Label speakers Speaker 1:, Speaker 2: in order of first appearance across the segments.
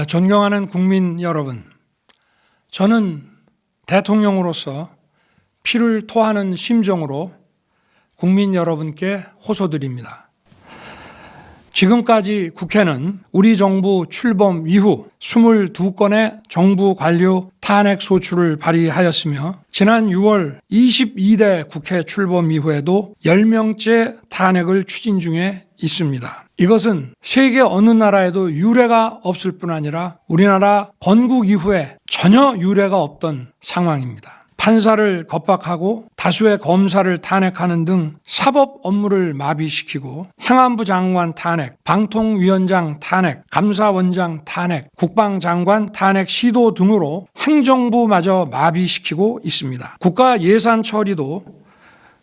Speaker 1: 아, 존경하는 국민 여러분, 저는 대통령으로서 피를 토하는 심정으로 국민 여러분께 호소드립니다. 지금까지 국회는 우리 정부 출범 이후 22건의 정부 관료 탄핵 소추를 발의하였으며 지난 6월 22대 국회 출범 이후에도 10명째 탄핵을 추진 중에 있습니다. 이것은 세계 어느 나라에도 유례가 없을 뿐 아니라 우리나라 건국 이후에 전혀 유례가 없던 상황입니다. 판사를 겁박하고 다수의 검사를 탄핵하는 등 사법 업무를 마비시키고 행안부 장관 탄핵, 방통위원장 탄핵, 감사원장 탄핵, 국방장관 탄핵 시도 등으로 행정부마저 마비시키고 있습니다. 국가 예산 처리도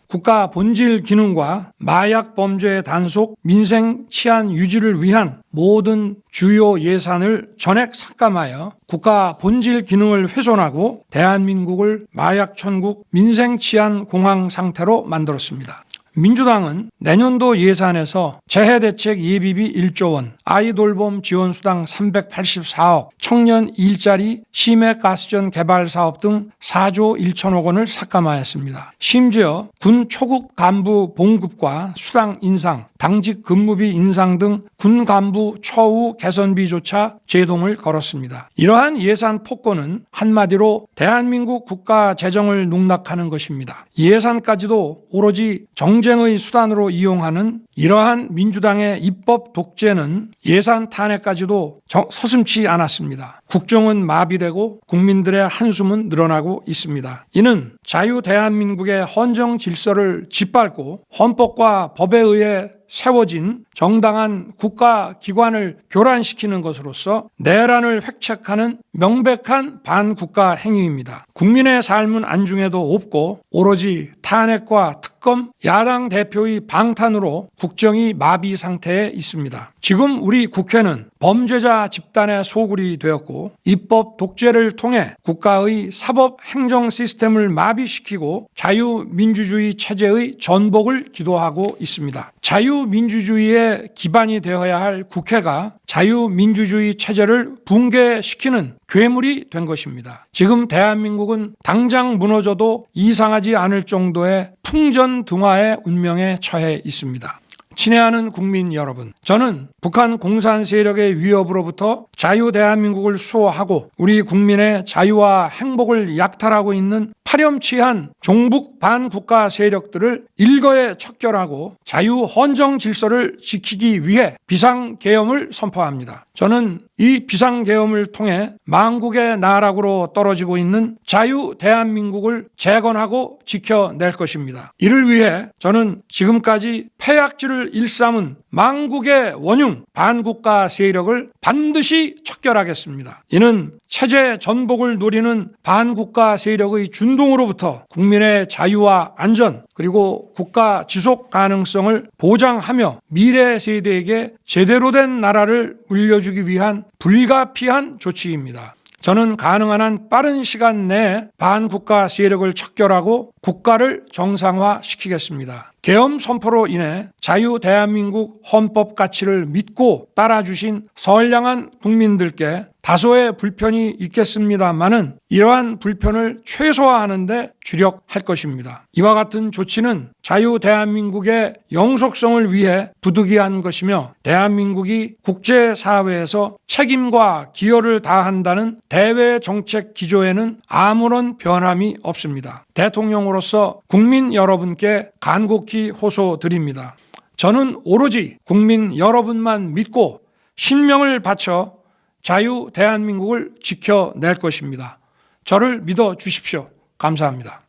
Speaker 1: 국가 본질 기능과 마약 범죄 단속, 민생 치안 유지를 위한 모든 주요 예산을 전액 삭감하여 국가 본질 기능을 훼손하고 대한민국을 마약 천국, 민생 치안 공황 상태로 만들었습니다. 민주당은 내년도 예산에서 재해대책 예비비 1조 원, 아이돌봄 지원수당 384억, 청년 일자리, 심해가스전 개발 사업 등 4조 1천억 원을 삭감하였습니다. 심지어 군 초급 간부 봉급과 수당 인상, 당직 근무비 인상 등 군 간부 처우 개선비조차 제동을 걸었습니다. 이러한 예산 폭거는 한마디로 대한민국 국가 재정을 농락하는 것입니다. 예산까지도 오로지 정 쟁의 수단으로 이용하는 이러한 민주당의 입법 독재는 예산 탄핵까지도 서슴치 않았습니다. 국정은 마비되고 국민들의 한숨은 늘어나고 있습니다. 이는 자유 대한민국의 헌정 질서를 짓밟고 헌법과 법에 의해 세워진 정당한 국가 기관을 교란시키는 것으로서 내란을 획책하는 명백한 반국가 행위입니다. 국민의 삶은 안중에도 없고 오로지 탄핵과 특검, 야당 대표의 방탄으로 국정이 마비 상태에 있습니다. 지금 우리 국회는 범죄자 집단의 소굴이 되었고 입법 독재를 통해 국가의 사법 행정 시스템을 마비시키고 자유민주주의 체제의 전복을 기도하고 있습니다. 자유민주주의의 기반이 되어야 할 국회가 자유민주주의 체제를 붕괴시키는 괴물이 된 것입니다. 지금 대한민국은 당장 무너져도 이상하지 않을 정도의 풍전등화의 운명에 처해 있습니다. 친애하는 국민 여러분, 저는 북한 공산 세력의 위협으로부터 자유 대한민국을 수호하고 우리 국민의 자유와 행복을 약탈하고 있는 파렴치한 종북 반국가 세력들을 일거에 척결하고 자유 헌정 질서를 지키기 위해 비상 계엄을 선포합니다. 저는 이 비상계엄을 통해 망국의 나락으로 떨어지고 있는 자유 대한민국을 재건하고 지켜낼 것입니다. 이를 위해 저는 지금까지 폐약질을 일삼은 망국의 원흉 반국가 세력을 반드시 척결하겠습니다. 이는 체제 전복을 노리는 반국가 세력의 준동으로부터 국민의 자유와 안전 그리고 국가 지속 가능성을 보장하며 미래 세대에게 제대로 된 나라를 물려주기 위한 불가피한 조치입니다. 저는 가능한 한 빠른 시간 내에 반국가 세력을 척결하고 국가를 정상화시키겠습니다. 계엄 선포로 인해 자유 대한민국 헌법 가치를 믿고 따라주신 선량한 국민들께 다소의 불편이 있겠습니다만은 이러한 불편을 최소화하는데 주력할 것입니다. 이와 같은 조치는 자유 대한민국의 영속성을 위해 부득이한 것이며 대한민국이 국제사회에서 책임과 기여를 다한다는 대외 정책 기조에는 아무런 변함이 없습니다. 대통령으로서 국민 여러분께 간곡 히 호소드립니다. 저는 오로지 국민 여러분만 믿고 신명을 바쳐 자유 대한민국을 지켜낼 것입니다. 저를 믿어 주십시오. 감사합니다.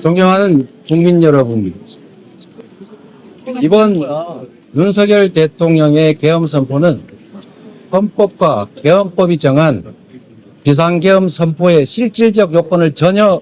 Speaker 2: 존경하는 국민 여러분, 이번 윤석열 대통령의 계엄 선포는 헌법과 계엄법이 정한 비상계엄 선포의 실질적 요건을 전혀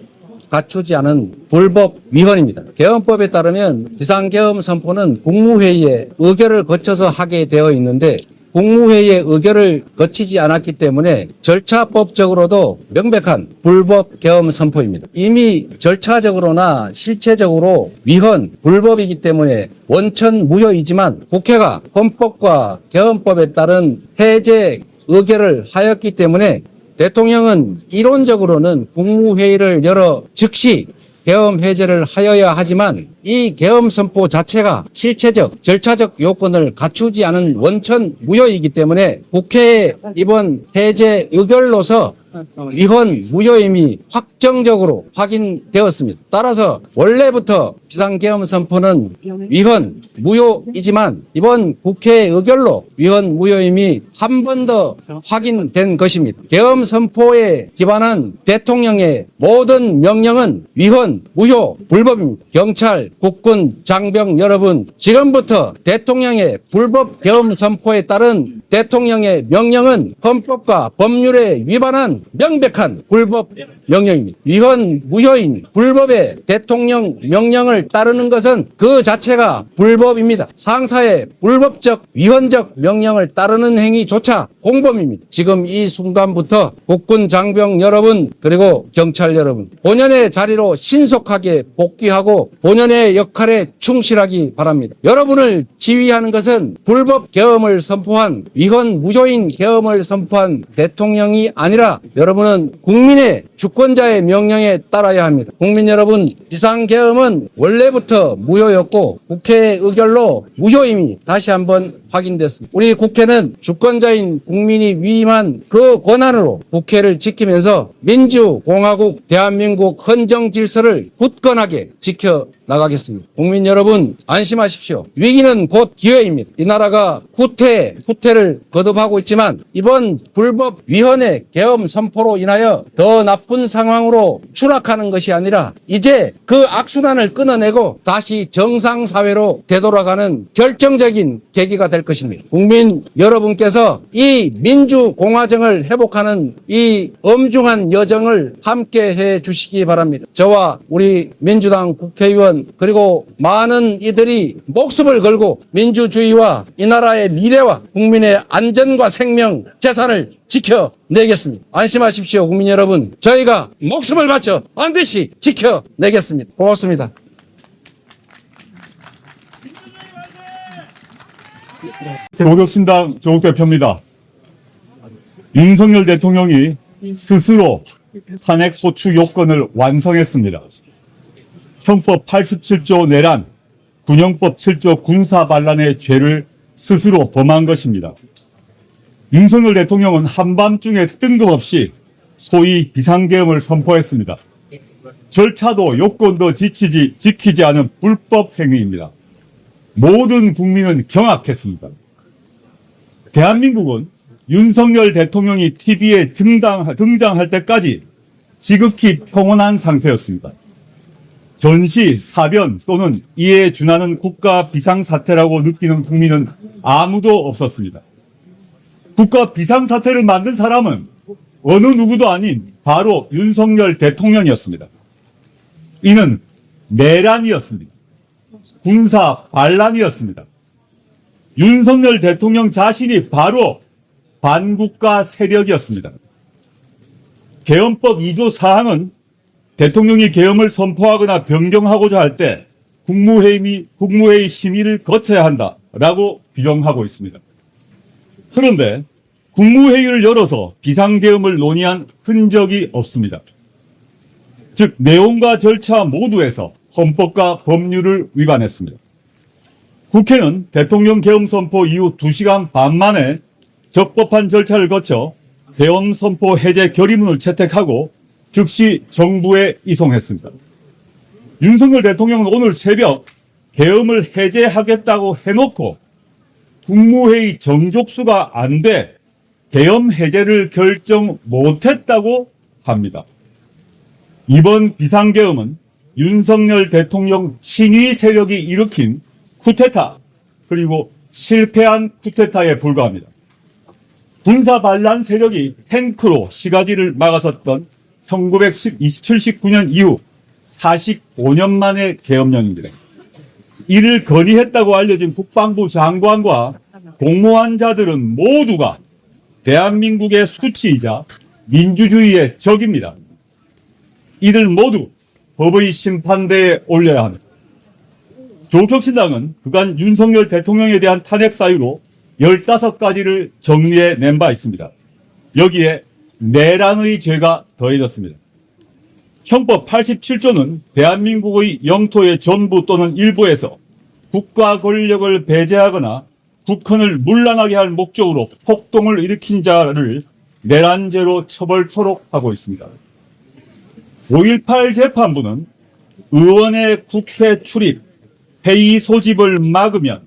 Speaker 2: 갖추지 않은 불법 위헌입니다. 계엄법에 따르면 비상계엄 선포는 국무회의에 의결을 거쳐서 하게 되어 있는데 국무회의의 의결을 거치지 않았기 때문에 절차법적으로도 명백한 불법 계엄 선포입니다. 이미 절차적으로나 실체적으로 위헌, 불법이기 때문에 원천 무효이지만 국회가 헌법과 계엄법에 따른 해제 의결을 하였기 때문에 대통령은 이론적으로는 국무회의를 열어 즉시 계엄 해제를 하여야 하지만 이 계엄 선포 자체가 실체적, 절차적 요건을 갖추지 않은 원천 무효이기 때문에 국회의 이번 해제 의결로서 위헌 무효임이 확 정적으로 확인되었습니다. 따라서 원래부터 비상계엄 선포는 위헌 무효이지만 이번 국회 의결로 위헌 무효임이 한 번 더 확인된 것입니다. 계엄 선포에 기반한 대통령의 모든 명령은 위헌 무효 불법입니다. 경찰, 국군, 장병 여러분 지금부터 대통령의 불법 계엄 선포에 따른 대통령의 명령은 헌법과 법률에 위반한 명백한 불법 명령입니다. 위헌 무효인 불법의 대통령 명령을 따르는 것은 그 자체가 불법입니다. 상사의 불법적 위헌적 명령을 따르는 행위조차 공범입니다. 지금 이 순간부터 국군 장병 여러분 그리고 경찰 여러분 본연의 자리로 신속하게 복귀하고 본연의 역할에 충실하기 바랍니다. 여러분을 지휘하는 것은 불법 계엄을 선포한 위헌 무효인 계엄을 선포한 대통령이 아니라 여러분은 국민의 주권자의 명령에 따라야 합니다. 국민 여러분, 비상계엄은 원래부터 무효였고 국회 의결로 무효임이 다시 한번 확인됐습니다. 우리 국회는 주권자인 국민이 위임한 그 권한으로 국회를 지키면서 민주공화국 대한민국 헌정 질서를 굳건하게 지켜 나가겠습니다. 국민 여러분 안심하십시오. 위기는 곧 기회입니다. 이 나라가 후퇴, 후퇴를 거듭하고 있지만 이번 불법 위헌의 계엄 선포로 인하여 더 나쁜 상황으로 추락하는 것이 아니라 이제 그 악순환을 끊어내고 다시 정상 사회로 되돌아가는 결정적인 계기가 될 것입니다. 국민 여러분께서 이 민주 공화정을 회복하는 이 엄중한 여정을 함께 해 주시기 바랍니다. 저와 우리 민주당 국회의원 그리고 많은 이들이 목숨을 걸고 민주주의와 이 나라의 미래와 국민의 안전과 생명, 재산을 지켜내겠습니다. 안심하십시오, 국민 여러분. 저희가 목숨을 바쳐 반드시 지켜내겠습니다. 고맙습니다.
Speaker 3: 조국신당 조국 대표입니다. 윤석열 대통령이 스스로 탄핵 소추 요건을 완성했습니다. 형법 87조 내란, 군형법 7조 군사 반란의 죄를 스스로 범한 것입니다. 윤석열 대통령은 한밤중에 뜬금없이 소위 비상계엄을 선포했습니다. 절차도 요건도 지키지, 지키지 않은 불법 행위입니다. 모든 국민은 경악했습니다. 대한민국은 윤석열 대통령이 TV에 등장, 등장할 때까지 지극히 평온한 상태였습니다. 전시, 사변 또는 이에 준하는 국가 비상사태라고 느끼는 국민은 아무도 없었습니다. 국가 비상사태를 만든 사람은 어느 누구도 아닌 바로 윤석열 대통령이었습니다. 이는 내란이었습니다. 군사 반란이었습니다. 윤석열 대통령 자신이 바로 반국가 세력이었습니다. 계엄법 2조 사항은 대통령이 계엄을 선포하거나 변경하고자 할 때 국무회의, 국무회의 심의를 거쳐야 한다라고 규정하고 있습니다. 그런데 국무회의를 열어서 비상계엄을 논의한 흔적이 없습니다. 즉 내용과 절차 모두에서 헌법과 법률을 위반했습니다. 국회는 대통령 계엄 선포 이후 2시간 반 만에 적법한 절차를 거쳐 계엄 선포 해제 결의문을 채택하고 즉시 정부에 이송했습니다. 윤석열 대통령은 오늘 새벽 계엄을 해제하겠다고 해놓고 국무회의 정족수가 안 돼 계엄 해제를 결정 못했다고 합니다. 이번 비상계엄은 윤석열 대통령 친위 세력이 일으킨 쿠데타 그리고 실패한 쿠데타에 불과합니다. 군사 반란 세력이 탱크로 시가지를 막아섰던 1979년 이후 45년 만의 계엄령입니다. 이를 건의했다고 알려진 국방부 장관과 공모한 자들은 모두가 대한민국의 수치이자 민주주의의 적입니다. 이들 모두 법의 심판대에 올려야 합니다. 조국혁신당은 그간 윤석열 대통령에 대한 탄핵 사유로 15가지를 정리해 낸 바 있습니다. 여기에 내란의 죄가 더해졌습니다. 형법 87조는 대한민국의 영토의 전부 또는 일부에서 국가 권력을 배제하거나 국헌을 문란하게 할 목적으로 폭동을 일으킨 자를 내란죄로 처벌토록 하고 있습니다. 5.18 재판부는 의원의 국회 출입, 회의 소집을 막으면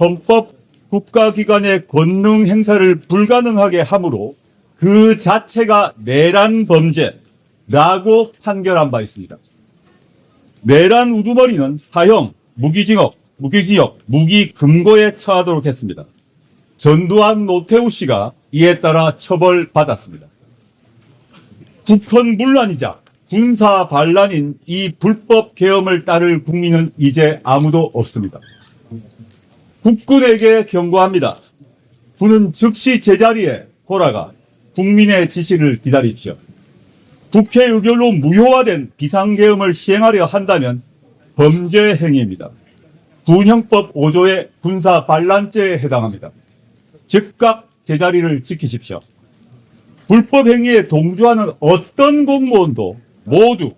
Speaker 3: 헌법 국가기관의 권능 행사를 불가능하게 하므로 그 자체가 내란 범죄라고 판결한 바 있습니다. 내란 우두머리는 사형, 무기징역, 무기징역, 무기 금고에 처하도록 했습니다. 전두환 노태우 씨가 이에 따라 처벌받았습니다. 국헌 문란이자 군사 반란인 이 불법 계엄을 따를 국민은 이제 아무도 없습니다. 국군에게 경고합니다. 군은 즉시 제자리에 돌아가 국민의 지시를 기다리십시오. 국회 의결로 무효화된 비상계엄을 시행하려 한다면 범죄 행위입니다. 군형법 5조의 군사 반란죄에 해당합니다. 즉각 제자리를 지키십시오. 불법 행위에 동조하는 어떤 공무원도 모두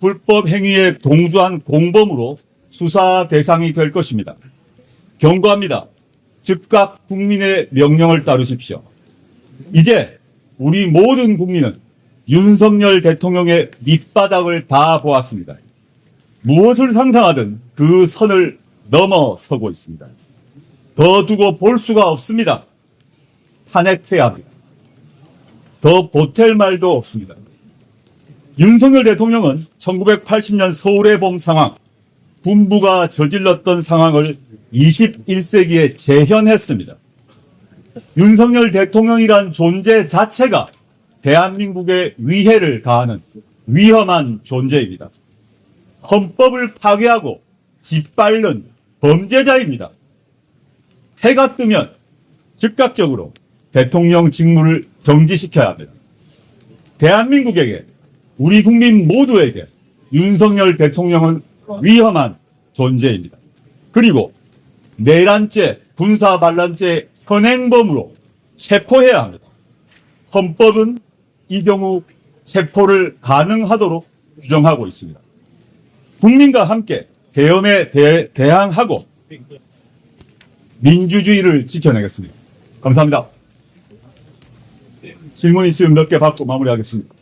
Speaker 3: 불법 행위에 동조한 공범으로 수사 대상이 될 것입니다. 경고합니다. 즉각 국민의 명령을 따르십시오. 이제 우리 모든 국민은 윤석열 대통령의 밑바닥을 다 보았습니다. 무엇을 상상하든 그 선을 넘어서고 있습니다. 더 두고 볼 수가 없습니다. 탄핵해야 합니다. 더 보탤 말도 없습니다. 윤석열 대통령은 1980년 서울의 봄 상황, 군부가 저질렀던 상황을 21세기에 재현했습니다. 윤석열 대통령이란 존재 자체가 대한민국의 위해를 가하는 위험한 존재입니다. 헌법을 파괴하고 짓밟는 범죄자입니다. 해가 뜨면 즉각적으로 대통령 직무를 정지시켜야 합니다. 대한민국에게 우리 국민 모두에게 윤석열 대통령은 위험한 존재입니다. 그리고 내란죄, 군사 반란죄 현행범으로 체포해야 합니다. 헌법은 이 경우 체포를 가능하도록 규정하고 있습니다. 국민과 함께 계엄에 대, 대항하고 민주주의를 지켜내겠습니다. 감사합니다. 질문 있으면 몇 개 받고 마무리하겠습니다.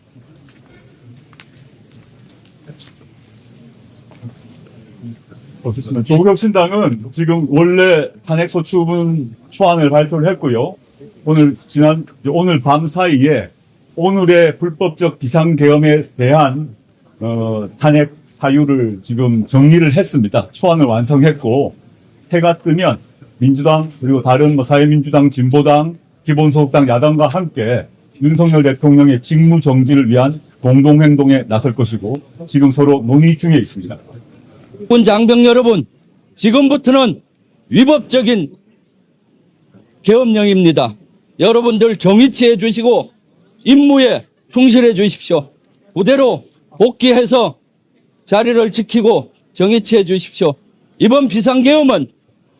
Speaker 3: 어쨌든 조국혁신당은 지금 원래 탄핵 소추문 초안을 발표를 했고요. 오늘 지난 오늘 밤 사이에 오늘의 불법적 비상계엄에 대한 어, 탄핵 사유를 지금 정리를 했습니다. 초안을 완성했고 해가 뜨면 민주당 그리고 다른 뭐 사회민주당, 진보당, 기본소득당 야당과 함께 윤석열 대통령의 직무 정지를 위한 공동행동에 나설 것이고 지금 서로 논의 중에 있습니다.
Speaker 4: 군 장병 여러분, 지금부터는 위법적인 계엄령입니다. 여러분들 정의치해 주시고 임무에 충실해 주십시오. 부대로 복귀해서 자리를 지키고 정의치해 주십시오. 이번 비상계엄은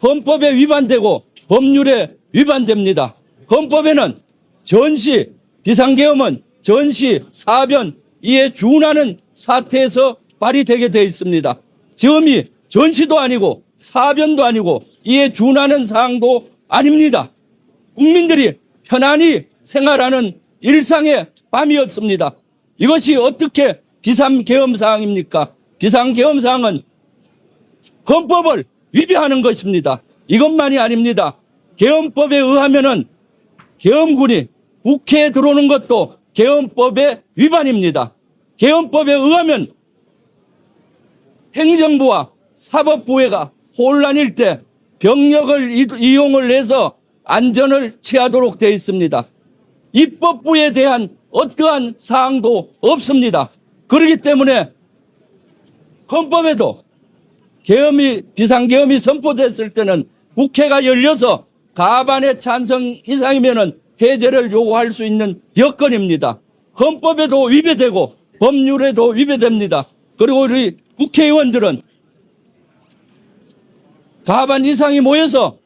Speaker 4: 헌법에 위반되고 법률에 위반됩니다. 헌법에는 전시, 비상계엄은 전시, 사변, 이에 준하는 사태에서 발휘되게 되어 있습니다. 지금이 전시도 아니고 사변도 아니고 이에 준하는 사항도 아닙니다. 국민들이 편안히 생활하는 일상의 밤이었습니다. 이것이 어떻게 비상계엄 사항입니까? 비상계엄 사항은 헌법을 위배하는 것입니다. 이것만이 아닙니다. 계엄법에 의하면은 계엄군이 국회에 들어오는 것도 계엄법의 위반입니다. 계엄법에 의하면 행정부와 사법부회가 혼란일 때 병력을 이- 이용을 해서 안전을 취하도록 되어 있습니다. 입법부에 대한 어떠한 사항도 없습니다. 그렇기 때문에 헌법에도 계엄이 비상계엄이 선포됐을 때는 국회가 열려서 가반의 찬성 이상이면은 해제를 요구할 수 있는 여건입니다. 헌법에도 위배되고 법률에도 위배됩니다. 그리고 우리 국회의원들은 가반 이상이 모여서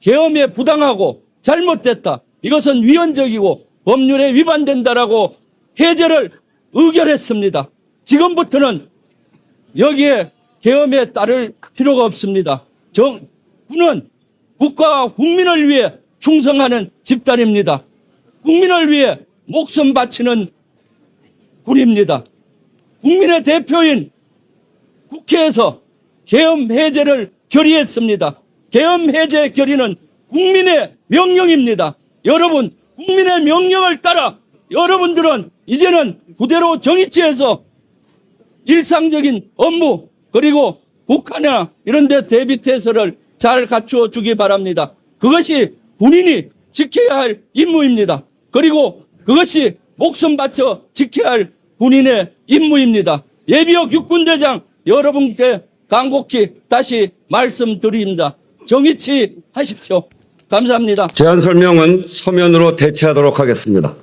Speaker 4: 계엄에 부당하고 잘못됐다. 이것은 위헌적이고 법률에 위반된다라고 해제를 의결했습니다. 지금부터는 여기에 계엄에 따를 필요가 없습니다. 정, 군은 국가와 국민을 위해 충성하는 집단입니다. 국민을 위해 목숨 바치는 군입니다. 국민의 대표인 국회에서 계엄 해제를 결의했습니다. 계엄 해제 결의는 국민의 명령입니다. 여러분, 국민의 명령을 따라 여러분들은 이제는 그대로 정의치에서 일상적인 업무 그리고 북한이나 이런 데 대비 태세를 잘 갖추어 주기 바랍니다. 그것이 군인이 지켜야 할 임무입니다. 그리고 그것이 목숨 바쳐 지켜야 할 군인의 임무입니다. 예비역 육군대장 여러분께 간곡히 다시 말씀드립니다. 정의치 하십시오. 감사합니다.
Speaker 5: 제안 설명은 서면으로 대체하도록 하겠습니다.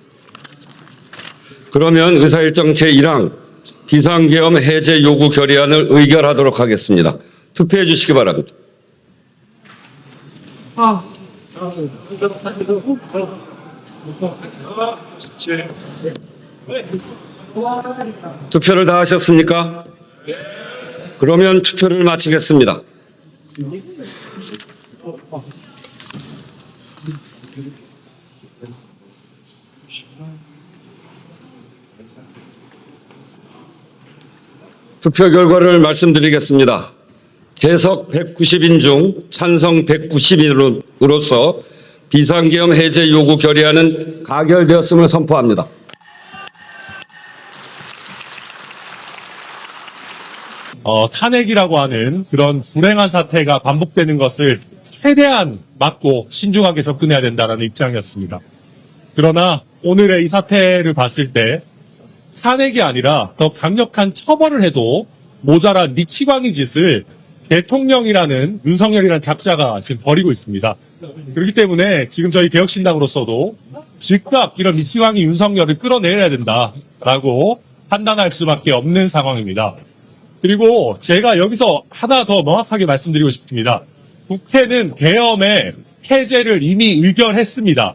Speaker 5: 그러면 의사일정 제1항 비상계엄 해제 요구 결의안을 의결하도록 하겠습니다. 투표해 주시기 바랍니다. 투표를 다 하셨습니까? 그러면 투표를 마치겠습니다. 투표 결과를 말씀드리겠습니다. 재석 190인 중 찬성 190인으로서 비상계엄 해제 요구 결의안은 가결되었음을 선포합니다.
Speaker 6: 어, 탄핵이라고 하는 그런 불행한 사태가 반복되는 것을 최대한 막고 신중하게 접근해야 된다는 입장이었습니다. 그러나 오늘의 이 사태를 봤을 때 탄핵이 아니라 더 강력한 처벌을 해도 모자란 미치광이 짓을 대통령이라는 윤석열이라는 작자가 지금 벌이고 있습니다. 그렇기 때문에 지금 저희 개혁신당으로서도 즉각 이런 미치광이 윤석열을 끌어내야 된다라고 판단할 수밖에 없는 상황입니다. 그리고 제가 여기서 하나 더 명확하게 말씀드리고 싶습니다. 국회는 계엄의 해제를 이미 의결했습니다.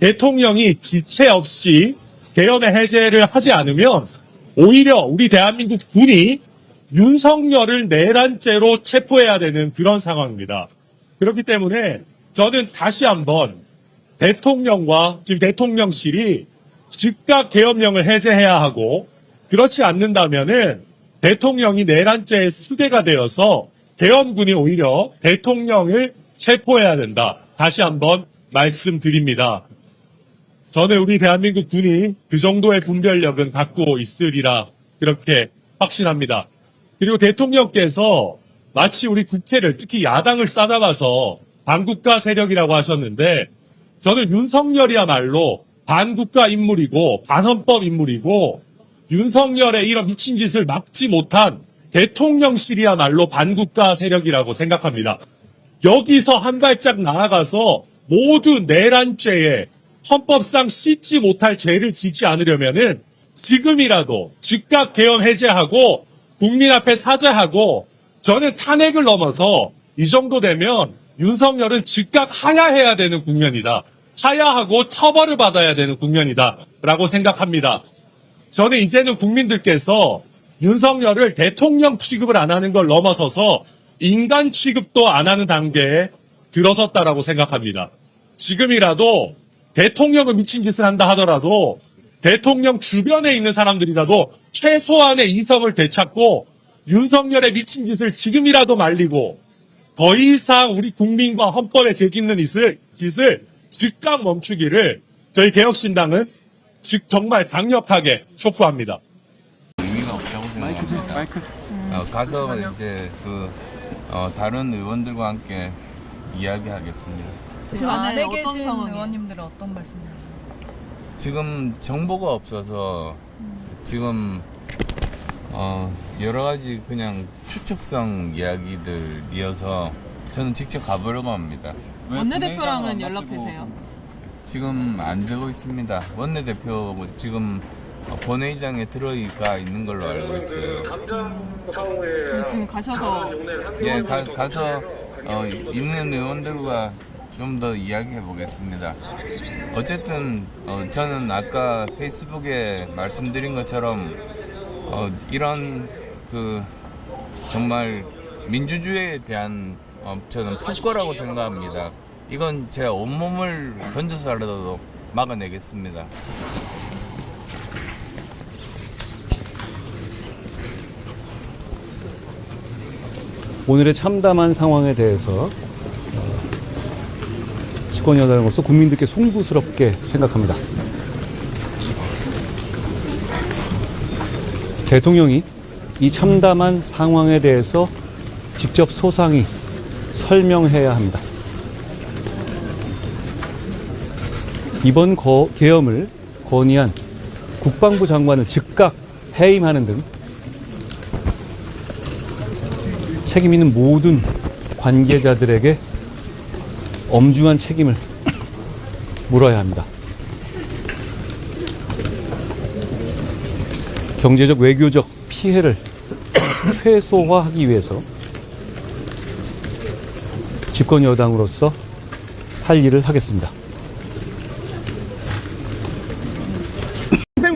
Speaker 6: 대통령이 지체 없이 계엄의 해제를 하지 않으면 오히려 우리 대한민국 군이 윤석열을 내란죄로 체포해야 되는 그런 상황입니다. 그렇기 때문에 저는 다시 한번 대통령과 지금 대통령실이 즉각 계엄령을 해제해야 하고 그렇지 않는다면은 대통령이 내란죄의 수대가 되어서 대원군이 오히려 대통령을 체포해야 된다. 다시 한번 말씀드립니다. 저는 우리 대한민국 군이 그 정도의 분별력은 갖고 있으리라 그렇게 확신합니다. 그리고 대통령께서 마치 우리 국회를 특히 야당을 싸잡아서 반국가 세력이라고 하셨는데 저는 윤석열이야말로 반국가 인물이고 반헌법 인물이고 윤석열의 이런 미친 짓을 막지 못한 대통령실이야말로 반국가 세력이라고 생각합니다. 여기서 한 발짝 나아가서 모두 내란죄에 헌법상 씻지 못할 죄를 지지 않으려면은 지금이라도 즉각 계엄 해제하고 국민 앞에 사죄하고 저는 탄핵을 넘어서 이 정도 되면 윤석열은 즉각 하야해야 되는 국면이다. 하야하고 처벌을 받아야 되는 국면이다. 라고 생각합니다. 저는 이제는 국민들께서 윤석열을 대통령 취급을 안 하는 걸 넘어서서 인간 취급도 안 하는 단계에 들어섰다라고 생각합니다. 지금이라도 대통령은 미친 짓을 한다 하더라도 대통령 주변에 있는 사람들이라도 최소한의 이성을 되찾고 윤석열의 미친 짓을 지금이라도 말리고 더 이상 우리 국민과 헌법에 재짓는 짓을, 짓을 즉각 멈추기를 저희 개혁신당은 즉 정말 강력하게 촉구합니다.
Speaker 7: 의미가 없다고 생각합니다. 어, 가서 이제 그 어, 다른 의원들과 함께 이야기하겠습니다.
Speaker 8: 지금
Speaker 9: 안에 어떤
Speaker 8: 계신
Speaker 9: 상황이에요?
Speaker 8: 의원님들은 어떤 말씀이에요?
Speaker 7: 지금 정보가 없어서 지금 어, 여러 가지 그냥 추측성 이야기들이어서 저는 직접 가보려고 합니다.
Speaker 8: 원내대표랑은 연락 되세요?
Speaker 7: 지금 안 되고 있습니다. 원내대표 뭐 지금 어, 본회의장에 들어가 있는 걸로 알고 있어요.
Speaker 8: 지금, 지금 가셔서
Speaker 7: 예, 가, 가서 어, 있는 의원들과 좀 더 이야기해 보겠습니다. 어쨌든 어, 저는 아까 페이스북에 말씀드린 것처럼 어, 이런 그 정말 민주주의에 대한 어, 저는 폭거라고 생각합니다. 이건 제 온몸을 던져서라도 막아내겠습니다.
Speaker 9: 오늘의 참담한 상황에 대해서 어, 집권 여당으로서 국민들께 송구스럽게 생각합니다. 대통령이 이 참담한 상황에 대해서 직접 소상히 설명해야 합니다. 이번 거- 계엄을 건의한 국방부 장관을 즉각 해임하는 등 책임 있는 모든 관계자들에게 엄중한 책임을 물어야 합니다. 경제적 외교적 피해를 최소화하기 위해서 집권 여당으로서 할 일을 하겠습니다.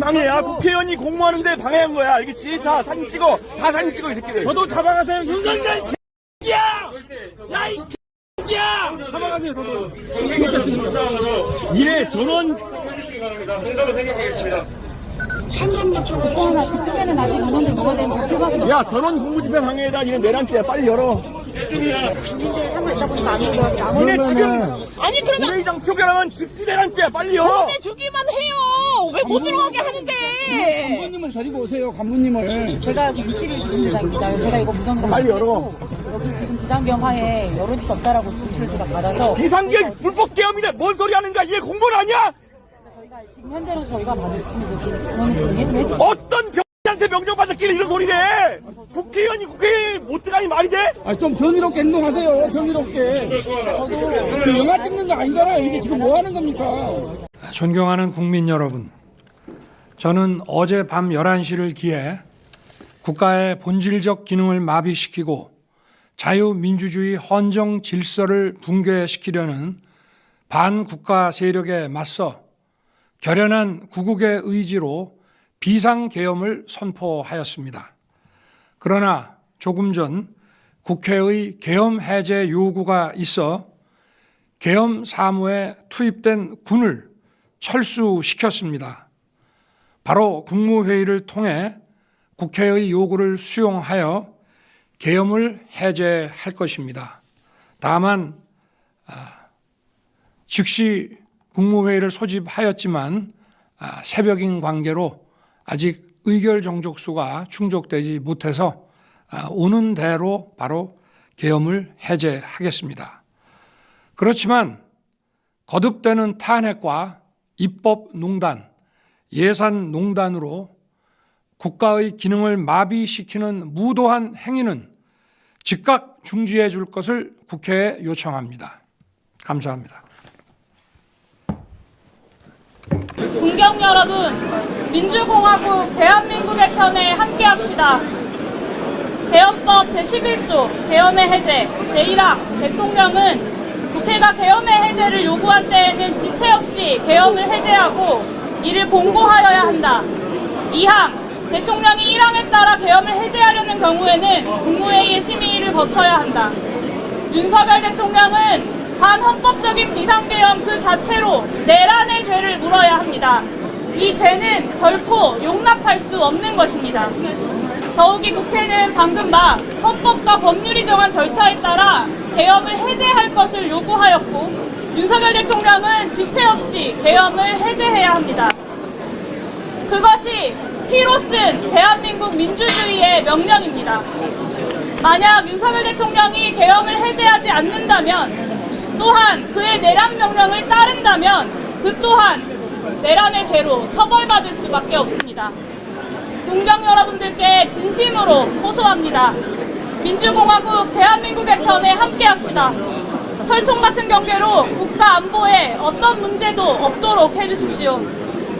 Speaker 4: 방해야 국회의원이 공무하는데 방해한 거야 알겠지? 자 사진 찍어 다 사진 찍어 이 새끼들 저도 잡아가세요 윤석열 개야 야이
Speaker 10: 인원들 먹어야 되는 거 필요하게
Speaker 4: 야 저런 공무집행 방해에다 이래 내란죄야 빨리 열어. 니네 지금 아니 그러면 본회의장 표결하면 즉시 내란죄야 빨리 열어
Speaker 8: 주기만 해요. 왜 못 들어가게 하는데?
Speaker 4: 간부님을 데리고 오세요 간부님을
Speaker 10: 제가 여기 위치를 데다입니다. 그래서 제가 이거 무전으로
Speaker 4: 빨리 열어
Speaker 10: 여기 지금 비상경화에 열어줄 수 없다라고 지시를 제가 받아서
Speaker 4: 비상계획 불법 계엄인데 뭔 소리 하는 거야 이게 공무원 아니야?
Speaker 10: 저희가 지금 현재로 저희가 받을 있습니다. 그거는 좀 이해 좀 해주세요.
Speaker 4: 어떤 병한테 명령 받았길래 이런 소리를 해? 국회의원이 국회에 못 들어가니 말이 돼?
Speaker 11: 좀 정의롭게 행동하세요. 정의롭게. 그 영화 찍는 거 아니잖아요. 이게 지금 뭐 하는 겁니까?
Speaker 1: 존경하는 국민 여러분, 저는 어제 밤 11시를 기해 국가의 본질적 기능을 마비시키고 자유민주주의 헌정 질서를 붕괴시키려는 반국가 세력에 맞서 결연한 구국의 의지로 비상계엄을 선포하였습니다. 그러나 조금 전 국회의 계엄 해제 요구가 있어 계엄 사무에 투입된 군을 철수시켰습니다. 바로 국무회의를 통해 국회의 요구를 수용하여 계엄을 해제할 것입니다. 다만 아, 즉시 국무회의를 소집하였지만 아, 새벽인 관계로 아직 의결 정족수가 충족되지 못해서 아, 오는 대로 바로 계엄을 해제하겠습니다. 그렇지만 거듭되는 탄핵과 입법 농단, 예산 농단으로 국가의 기능을 마비시키는 무도한 행위는 즉각 중지해 줄 것을 국회에 요청합니다. 감사합니다.
Speaker 8: 국경 여러분, 민주공화국 대한민국의 편에 함께 합시다. 계엄법 제11조 계엄의 해제 제1항 대통령은 국회가 계엄의 해제를 요구한 때에는 지체 없이 계엄을 해제하고 이를 공고하여야 한다. 2항 대통령이 1항에 따라 계엄을 해제하려는 경우에는 국무회의의 심의를 거쳐야 한다. 윤석열 대통령은 반헌법적인 비상계엄 그 자체로 내란의 죄를 물어야 합니다. 이 죄는 결코 용납할 수 없는 것입니다. 더욱이 국회는 방금 막 헌법과 법률이 정한 절차에 따라 계엄을 해제할 것을 요구하였고 윤석열 대통령은 지체 없이 계엄을 해제해야 합니다. 그것이 피로 쓴 대한민국 민주주의의 명령입니다. 만약 윤석열 대통령이 계엄을 해제하지 않는다면 또한 그의 내란 명령을 따른다면 그 또한 내란의 죄로 처벌받을 수밖에 없습니다. 동경 여러분들께 진심으로 호소합니다. 민주공화국 대한민국의 편에 함께합시다. 철통 같은 경계로 국가 안보에 어떤 문제도 없도록 해주십시오.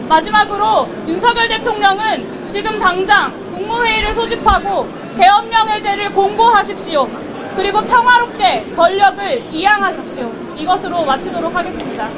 Speaker 8: 마지막으로 윤석열 대통령은 지금 당장 국무회의를 소집하고 계엄령 해제를 공고하십시오. 그리고 평화롭게 권력을 이양하십시오. 이것으로 마치도록 하겠습니다.